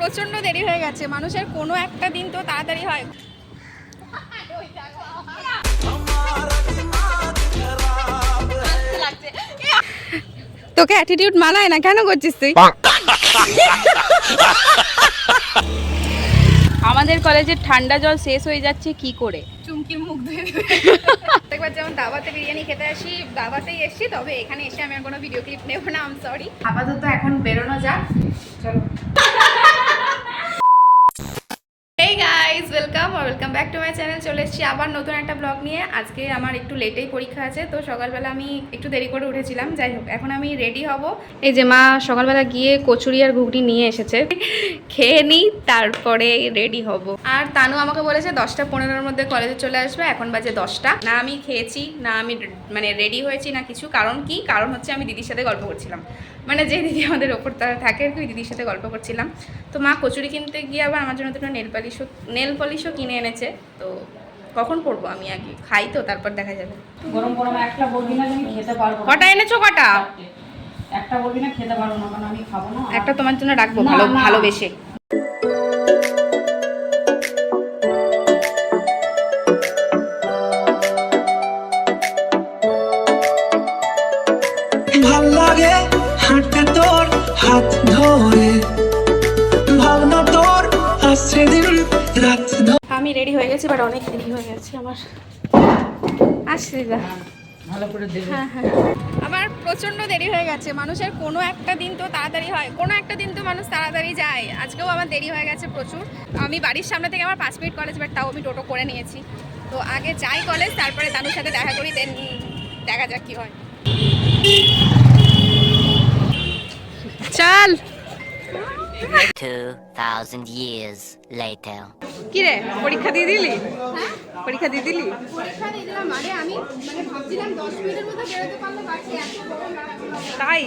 প্রচণ্ড দেরি হয়ে গেছে। মানুষের কোনো একটা দিন তো তাড়াতাড়ি হয়। তোকে অ্যাটিটিউড মানায় না কেন করছিস তুই? আমাদের কলেজের ঠান্ডা জল শেষ হয়ে যাচ্ছে কি করে? চুমকির মুখ ধুয়ে একবার যেমন দাবাতে বিরিয়ানি খেতে আসি দাবাতেই এসছি তবে এখানে এসে আমি আর কোনো ভিডিও ক্লিপ নেব না আম সরি আপাতত এখন বেরোনো যাক। চলো এই welcome welcome back to my channel চলে এসেছি আবার নতুন একটা ব্লগ নিয়ে। আজকে আমার একটু লেটেই পরীক্ষা আছে, তো সকালবেলা আমি একটু দেরি করে উঠেছিলাম। যাই হোক, এখন আমি রেডি হব। এই যে মা সকালবেলা গিয়ে কচুরি আর ঘুগনি নিয়ে এসেছে। খেয়ে নিই তারপরে রেডি হব। আর তানু আমাকে বলেছে, দশটা পনেরোর মধ্যে কলেজে চলে আসবে, এখন বাজে দশটা। না আমি খেয়েছি, না আমি মানে রেডি হয়েছি না কিছু। কারণ কি? কারণ হচ্ছে আমি দিদির সাথে গল্প করছিলাম। মানে যে দিদি আমাদের ওপর তারা থাকে আর কি ওই দিদির সাথে গল্প করছিলাম। তো মা কচুরি কিনতে গিয়ে আবার আমার জন্য দুটো নেল পালিশও নেল পলিশও কিনে এনেছে। তো কখন পড়ব আমি আগে? খাই তো তারপর দেখা যাবে। গরম গরম একটা বলবি না তুমি খেতে পারব কটা এনেছো কটা? একটা বলবি না খেতে পারব না কারণ আমি খাব না। একটা তোমার জন্য রাখব ভালো। ভালোবেসে। গেছি বাট অনেক দেরি হয়ে গেছে আমার। আসছি দিদা ভালো হ্যাঁ হ্যাঁ। আমার প্রচণ্ড দেরি হয়ে গেছে। মানুষের কোনো একটা দিন তো তাড়াতাড়ি হয় কোনো একটা দিন তো মানুষ তাড়াতাড়ি যায়। আজকেও আমার দেরি হয়ে গেছে প্রচুর। আমি বাড়ির সামনে থেকে আমার পাঁচ মিনিট কলেজ বাট তাও আমি টোটো করে নিয়েছি। তো আগে যাই কলেজ তারপরে তানুর সাথে দেখা করি দেন দেখা যাক কি হয়। চল! 2,000 years later. কি রে পরীক্ষা দিয়ে দিলি? হ্যাঁ? পরীক্ষা দিয়ে দিলি? পরীক্ষা দিয়ে দিলাম আরে আমি মানে ভাবছিলাম দশ মিনিটের মধ্যে বেরোতে পারলে বাকি এত গরম তাই?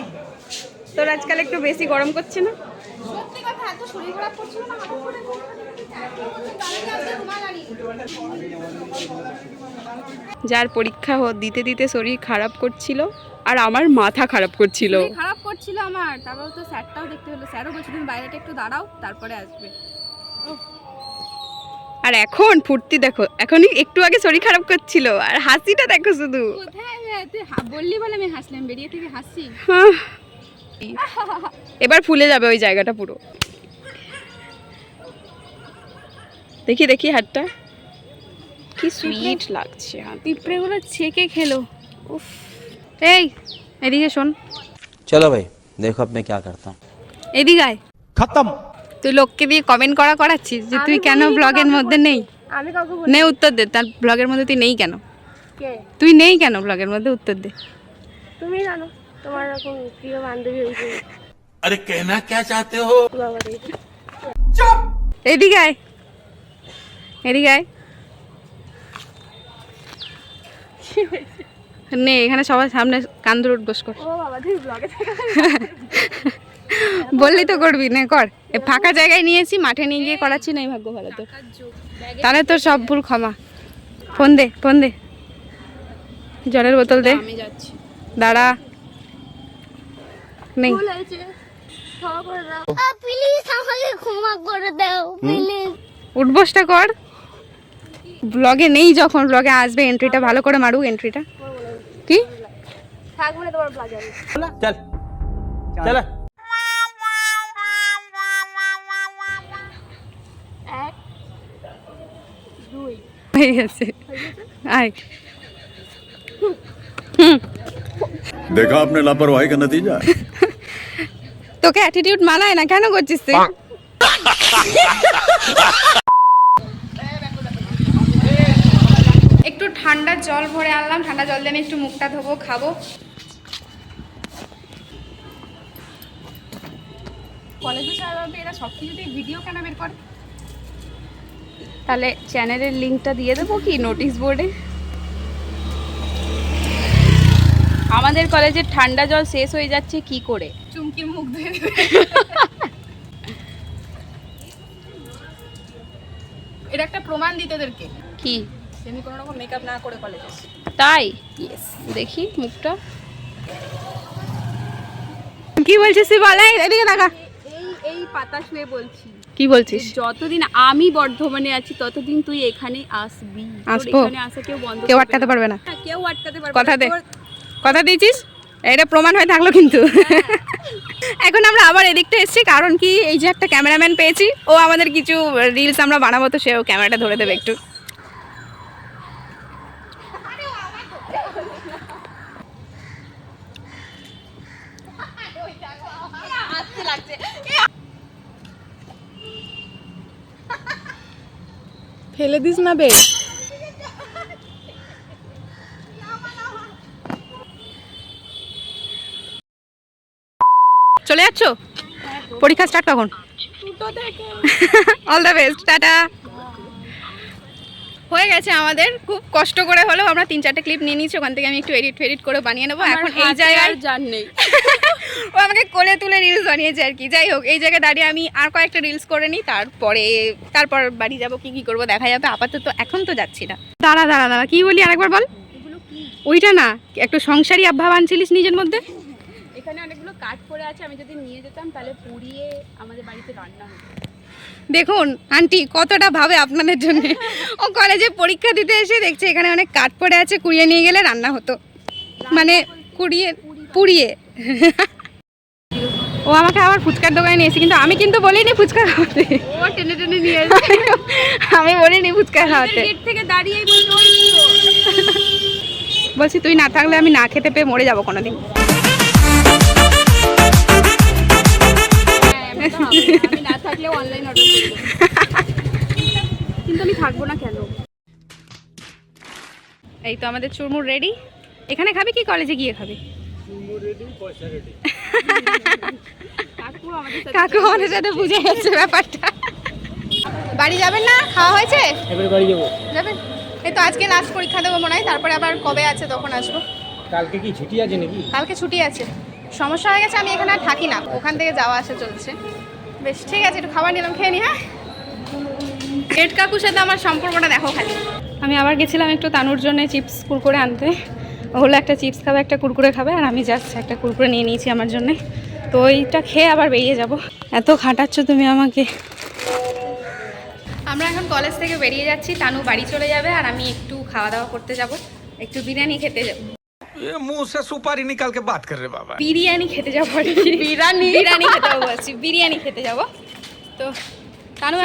তোর আজকাল একটু বেশি গরম করছে না? সত্যি কথা এত শরীর খারাপ করছিল না হঠাৎ করে যার পরীক্ষা দিতে দিতে শরীর খারাপ করছিল আর আমার মাথা খারাপ করছিল। খারাপ করছিল আমার। তারপর তো স্যারটাও দেখতে হলো। স্যারও বলছে তুমি বাইরেটা একটু দাঁড়াও তারপরে আসবে। আর এখন ফুর্তি দেখো এখনই একটু আগে শরীর খারাপ করছিল আর হাসিটা দেখো শুধু। বললি বলে আমি হাসলাম বেরিয়ে থেকে হাহ। এবার ফুলে যাবে ওই জায়গাটা পুরো। দেখি দেখি হাটটা কি সুইট লাগছে পিঁপড়েগুলো ছেঁকে খেলো। উফ। এই এদিকে শোন। চলো ভাই দেখো আপনি কি করতাম। এদিকে আয়। খতম। তুই লোককে দিয়ে কমেন্ট করা করাচ্ছিস যে তুই কেন ব্লগের মধ্যে নেই? আমি কাউকে নে উত্তর দে তার ব্লগের মধ্যে তুই নেই কেন? তুই নেই কেন ব্লগের মধ্যে? উত্তর দে। তুমি জানো তোমার রকম প্রিয় বান্ধবী হয়েছে। আরে কেনা কে চাতে হো? এদিকে আয়। এদিকে আয়। নে এখানে সবার সামনে কান ধরে বস কর। ও বাবা তুই ব্লগে বললি তো করবি না কর। এ ফাঁকা জায়গায় নিয়েছি মাঠে নিয়ে গিয়ে করাচ্ছি না এই ভাগ্য ভালো তো তাহলে তোর সব ভুল ক্ষমা। ফোন দে ফোন দে। জলের বোতল দে। আমি দাঁড়া। নেই ভুল হয়েছে। ক্ষমা করে দাও। প্লিজ আমাকে ক্ষমা করে দাও প্লিজ। উঠবসটা কর। ব্লগে নেই যখন ব্লগে আসবে এন্ট্রিটা ভালো করে মারু এন্ট্রিটা কি? হয়ে আয়। দেখা আপনার লাপরওয়াহি কা নতিজা তোকে অ্যাটিটিউড মানায় না কেন করছিস তুই? ঠান্ডা জল ভরে আনলাম ঠান্ডা জল দিয়ে আমি একটু মুখটা ধোবো খাব। কলেজে সাধারণত এরা সব কিছুতেই ভিডিও কেন বের করে? তাহলে চ্যানেলের লিঙ্কটা দিয়ে দেবো কি নোটিশ বোর্ডে আমাদের কলেজের ঠান্ডা জল শেষ হয়ে যাচ্ছে কি করে? চুমকির মুখ ধুয়ে এটা একটা প্রমাণ দিতে ওদেরকে কি? আমি কোনো রকম মেকআপ না করে কলেজে আসি তাই? ইয়েস দেখি মুখটা। কি বলছিস বলে? এদিকে দেখা। এই এই পাতা শুয়ে বলছি। কি বলছিস? যতদিন আমি বর্ধমানে আছি ততদিন তুই এখানে আসবি। আসব। এখানে আসা কেউ বন্ধ কেউ আটকাতে না। পারবে না। হ্যাঁ, কেউ আটকাতে পারবে কথা দে। কথা দিয়েছিস? এটা প্রমাণ হয়ে থাকল কিন্তু। এখন আমরা আবার এদিকটা এসেছি কারণ কি এই যে একটা ক্যামেরাম্যান পেয়েছি ও আমাদের কিছু রিলস আমরা বানাবো তো সেও ক্যামেরাটা ধরে দেবে একটু। ফেলে দিস না বে। চলে যাচ্ছ? পরীক্ষা স্টার্ট কখন? All the best tata. হয়ে গেছে আমাদের খুব কষ্ট করে হলেও আমরা তিন চারটে ক্লিপ নিয়ে নিয়েছি ওখান থেকে আমি একটু এডিট ফেডিট করে বানিয়ে নেব। এখন এই জায়গায় আর জান নেই। ও আমাকে কোলে তুলে রিলস বানিয়েছে আর কি। যাই হোক এই জায়গায় দাঁড়িয়ে আমি আর কয়েকটা রিলস করে নিই তারপরে তারপর বাড়ি যাব কি কি করব দেখা যাবে। আপাতত এখন তো যাচ্ছি না। দাঁড়া দাঁড়া দাঁড়া কি বলি আরেকবার বল? ওইটা না একটু সংসারী আভাব আনছিলিস নিজের মধ্যে? এখানে অনেকগুলো কাঠ পড়ে আছে আমি যদি নিয়ে যেতাম তাহলে পুড়িয়ে আমাদের বাড়িতে রান্না হতো। দেখুন আন্টি কতটা ভাবে আপনাদের জন্য। ও কলেজে পরীক্ষা দিতে এসে দেখছে এখানে অনেক কাঠ পড়ে আছে কুড়িয়ে নিয়ে গেলে রান্না হতো। মানে কুড়িয়ে পুড়িয়ে। ও আমাকে আবার ফুচকার দোকানে নিয়েছে কিন্তু আমি কিন্তু বলিনি ফুচকা খাওয়াতে। ও টেনে টেনে নিয়ে আমি বলিনি ফুচকা খাওয়াতে। গেট থেকে দাঁড়িয়েই বলছে ওই বলছি তুই না থাকলে আমি না খেতে পেয়ে মরে যাব কোনোদিন। হ্যাঁ, আমি না। আমি অনলাইন অর্ডার কিন্তু আমি থাকব না কেন? এই তো আমাদের চুরমুর রেডি এখানে খাবি কি কলেজে গিয়ে খাবি? কাকু আমাদের সাথে কাকু আমাদের সাথে বুঝে গেছে ব্যাপারটা। বাড়ি যাবেন না? খাওয়া হয়েছে? এবারে বাড়ি যাব। যাবেন? এই তো আজকে লাস্ট পরীক্ষা দেবো মনে হয় তারপরে আবার কবে আছে তখন আসব। কালকে কি ছুটি আছে নাকি? কালকে ছুটি আছে। সমস্যা হয়ে গেছে আমি এখানে আর থাকি না। ওখান থেকে যাওয়া আসা চলছে। বেশ ঠিক আছে একটু খাবার নিলাম খেয়ে নি হ্যাঁ? রেড কাকুর সাথে আমার সম্পর্কটা দেখো খালি। আমি আবার গেছিলাম একটু তানুর জন্য চিপস কুরকুরে আনতে। হলো একটা চিপস খাবে একটা কুরকুরে খাবে আর আমি জাস্ট একটা কুরকুরে নিয়ে নিয়েছি আমার জন্যে। তো ওইটা খেয়ে আবার বেরিয়ে যাব। এত খাটাচ্ছ তুমি আমাকে। আমরা এখন কলেজ থেকে বেরিয়ে যাচ্ছি তানু বাড়ি চলে যাবে আর আমি একটু খাওয়া দাওয়া করতে যাব। একটু বিরিয়ানি খেতে যাব। বাবা। বিরিয়ানি খেতে বিরিয়ানি? বিরিয়ানি খেতে যাব বিরিয়ানি খেতে তো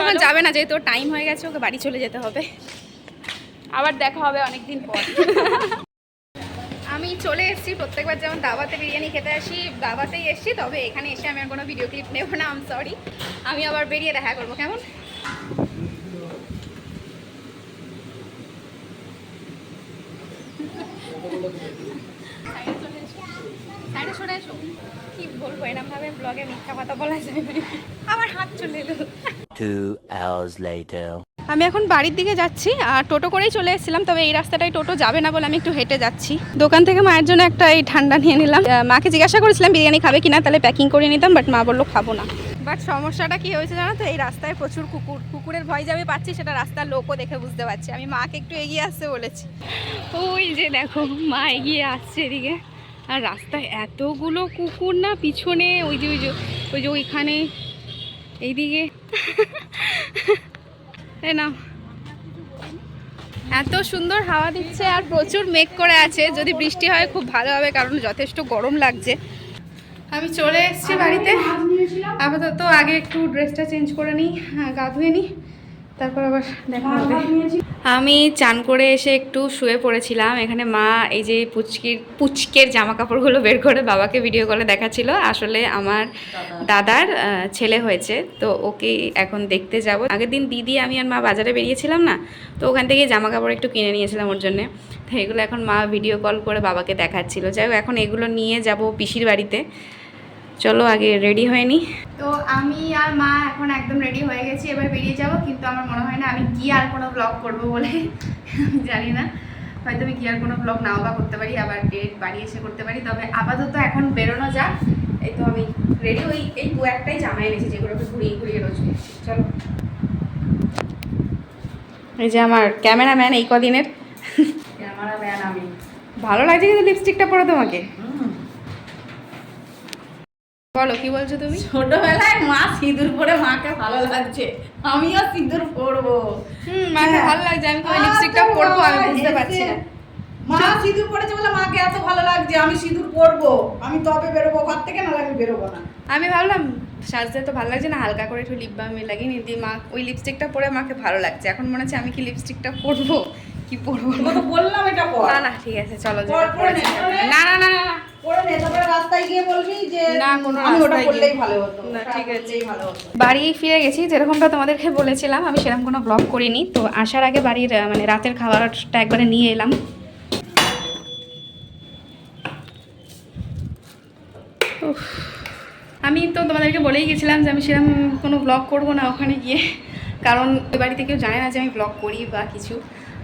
এখন যাবে না যেহেতু টাইম হয়ে গেছে ওকে বাড়ি চলে যেতে হবে। আবার দেখা হবে অনেকদিন পর। আমি চলে এসেছি, প্রত্যেকবার যেমন দাবাতে বিরিয়ানি খেতে আসি দাবাতেই এসেছি, তবে এখানে এসে আমি আর কোনো ভিডিও ক্লিপ নেব না আম সরি আমি আবার বেরিয়ে দেখা করব, কেমন? বলব ব্লগে কথা বলা হাত চলে এলো। Two hours later. আমি এখন বাড়ির দিকে যাচ্ছি আর টোটো করেই চলে এসেছিলাম, তবে এই রাস্তাটাই টোটো যাবে না বলে আমি একটু হেঁটে যাচ্ছি। দোকান থেকে মায়ের জন্য একটা এই ঠান্ডা নিয়ে নিলাম। মাকে জিজ্ঞাসা করেছিলাম বিরিয়ানি খাবে কিনা, তাহলে প্যাকিং করে নিতাম বাট মা বলল খাব না। বাট সমস্যাটা কি হয়েছে জানো তো, এই রাস্তায় প্রচুর কুকুর। কুকুরের ভয় যাবে পাচ্ছি, সেটা রাস্তার লোকও দেখে বুঝতে পারছি। আমি মাকে একটু এগিয়ে আসতে বলেছি। ওই যে দেখো, মা এগিয়ে আসছে এদিকে। আর রাস্তায় এতগুলো কুকুর না পিছনে, ওই যে ওই যে ওই যে ওইখানে, এইদিকে। এই না এত সুন্দর হাওয়া দিচ্ছে আর প্রচুর মেঘ করে আছে। যদি বৃষ্টি হয়, খুব ভালো হবে, কারণ যথেষ্ট গরম লাগছে। আমি চলে এসেছি বাড়িতে। আপাতত আগে একটু ড্রেসটা চেঞ্জ করে নিই গা ধুয়ে নিই। তারপর আবার দেখা হবে। আমি চান করে এসে একটু শুয়ে পড়েছিলাম। এখানে মা এই যে পুচকির পুচকের জামা কাপড়গুলো বের করে বাবাকে ভিডিও কলে দেখাচ্ছিল। আসলে আমার দাদার ছেলে হয়েছে। তো ওকে এখন দেখতে যাব। আগের দিন দিদি আমি আর মা বাজারে বেরিয়েছিলাম না তো ওখান থেকে জামা কাপড় একটু কিনে নিয়েছিলাম ওর জন্যে। তো এগুলো এখন মা ভিডিও কল করে বাবাকে দেখাচ্ছিল। যাই হোক এখন এগুলো নিয়ে যাব পিসির বাড়িতে। চলো আগে রেডি হয়নি। তো আমি আর মা এখন একদম রেডি হয়ে গেছি এবার বেরিয়ে যাব কিন্তু আমার মনে হয় না আমি গিয়ে আর কোনো ব্লগ করব বলে আমি জানি না। হয়তো আমি গিয়ে আর কোনো ব্লগ নাও বা করতে পারি আবার ডেট বাড়ি এসে করতে পারি তবে আপাতত এখন বেরোনো যাক। এই তো আমি রেডি ওই এই দু একটাই জামা এনেছি যেগুলোকে ঘুরিয়ে ঘুরিয়ে রোজ চলো। এই যে আমার ক্যামেরাম্যান এই কদিনের। ক্যামেরাম্যান আমি। ভালো লাগছে কিন্তু লিপস্টিকটা পরে তোমাকে। বলো কি বলছো তুমি? ছোটবেলায় মা সিঁদুর পরে মাকে ভালো লাগছে। আমিও সিঁদুর পরবো। হুম মাকে ভালো লাগছে আমি তো লিপস্টিকটা পরবো আমি বুঝতে পারছি না। মা সিঁদুর পরেছে বলে মাকে এত ভালো লাগছে আমি সিঁদুর পরবো। আমি তবে বেরোবো ঘর থেকে না আমি বেরোবো না। আমি ভাবলাম সাজতে তো ভালো লাগছে না হালকা করে একটু লিপ বাম লাগিয়ে নিই দিয়ে মা ওই লিপস্টিকটা পরে মাকে ভালো লাগছে। এখন মনে হচ্ছে আমি কি লিপস্টিকটা পরবো কি পরবো? তো বললাম এটা পর। না না ঠিক আছে চলো নে। নে। না না। বাড়ি ফিরে গেছি যেরকমটা তোমাদেরকে বলেছিলাম আমি সেরকম কোনো ব্লগ করিনি তো আসার আগে বাড়ির মানে রাতের খাবারটা একবারে নিয়ে এলাম। আমি তো তোমাদেরকে বলেই গেছিলাম যে আমি সেরকম কোনো ব্লগ করব না ওখানে গিয়ে কারণ ওই বাড়িতে কেউ জানে না যে আমি ব্লগ করি বা কিছু।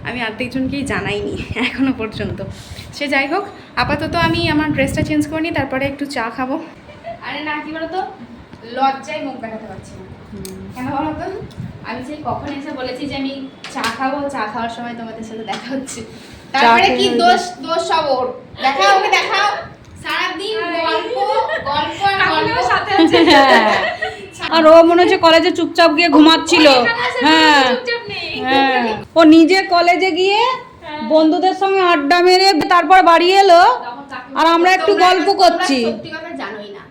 আমি আর্ধেকজনকেই জানাইনি এখনও পর্যন্ত। সে যাই হোক আপাতত আমি আমার ড্রেসটা চেঞ্জ করে নিই তারপরে একটু চা খাব। আরে না কি বলতো? লজ্জায় মুখ দেখাতে পারছি না। কেন বলো তো আমি সেই কখন এসে বলেছি যে আমি চা খাব চা খাওয়ার সময় তোমাদের সাথে দেখা হচ্ছে। তারপরে কি দোষ দোষ সব ওর। দেখাও ওকে দেখাও। সারাদিন গল্প গল্প আর সাথে আর ও মনে হচ্ছে কলেজে চুপচাপ গিয়ে ঘুমাচ্ছিল। হ্যাঁ। হ্যাঁ। ও নিজে কলেজে গিয়ে বন্ধুদের সঙ্গে আড্ডা মেরে তারপর বাড়ি এলো আর আমরা একটু গল্প করছি। জানোই না।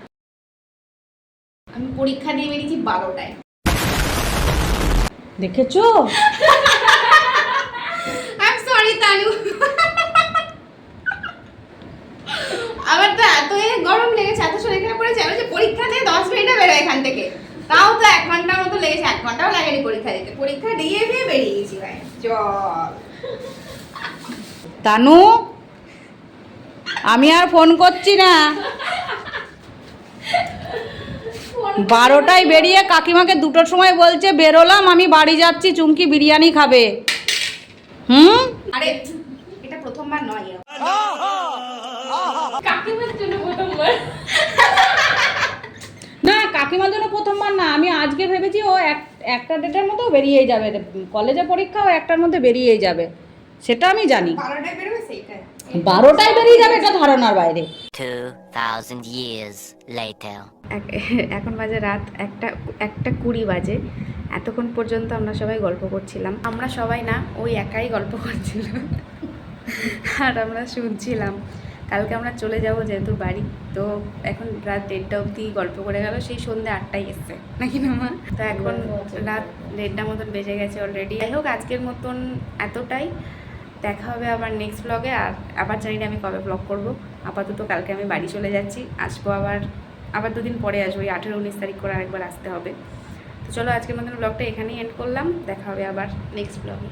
আমি পরীক্ষা দিয়ে বেরিয়েছি বারোটায়। দেখেছ? I sorry Tanu. আমার তো এত গরম লেগেছে এত শরীর খারাপ করেছে আমি যে পরীক্ষা দিয়ে দশ মিনিটে বেরোয় এখান থেকে। তাও তো এক ঘণ্টার মতো লেগেছে এক ঘন্টাও লাগেনি পরীক্ষা দিতে। পরীক্ষা দিয়ে দিয়ে বেরিয়ে গেছি ভাই। চল তানু আমি আর ফোন করছি না। বারোটায় বেরিয়ে কাকিমাকে দুটোর সময় বলছে বেরোলাম আমি বাড়ি যাচ্ছি চুমকি বিরিয়ানি খাবে। হুম? আরে এটা প্রথমবার নয় না কাকিমার জন্য প্রথমবার না আমি আজকে ভেবেছি ও এক একটা ডেটের মতো বেরিয়েই যাবে। কলেজে পরীক্ষা ও একটার মধ্যে বেরিয়েই যাবে। সেটা আমি জানি। বারোটায় বেরিয়ে যাবে এটা ধারণার বাইরে। 2,000 years later. এক- এখন বাজে রাত একটা একটা কুড়ি বাজে। এতক্ষণ পর্যন্ত আমরা সবাই গল্প করছিলাম। আমরা সবাই না ওই একাই গল্প করছিল। আর আমরা শুনছিলাম। কালকে আমরা চলে যাব যেহেতু বাড়ি তো এখন রাত দেড়টা অবধি গল্প করে গেল। সেই সন্ধ্যে আটটায় এসছে। নাকি না মা তো এখন রাত দেড়টা মতন বেজে গেছে অলরেডি যাই হোক আজকের মতন এতটাই। দেখা হবে আবার নেক্সট ব্লগে আর আবার জানি না আমি কবে ব্লগ করব। আপাতত কালকে আমি বাড়ি চলে যাচ্ছি, আসব আবার আবার দুদিন পরে আসব ওই আঠেরো উনিশ তারিখ করে আরেকবার আসতে হবে। তো চলো আজকের মতন ব্লগটা এখানেই এন্ড করলাম, দেখা হবে আবার নেক্সট ব্লগে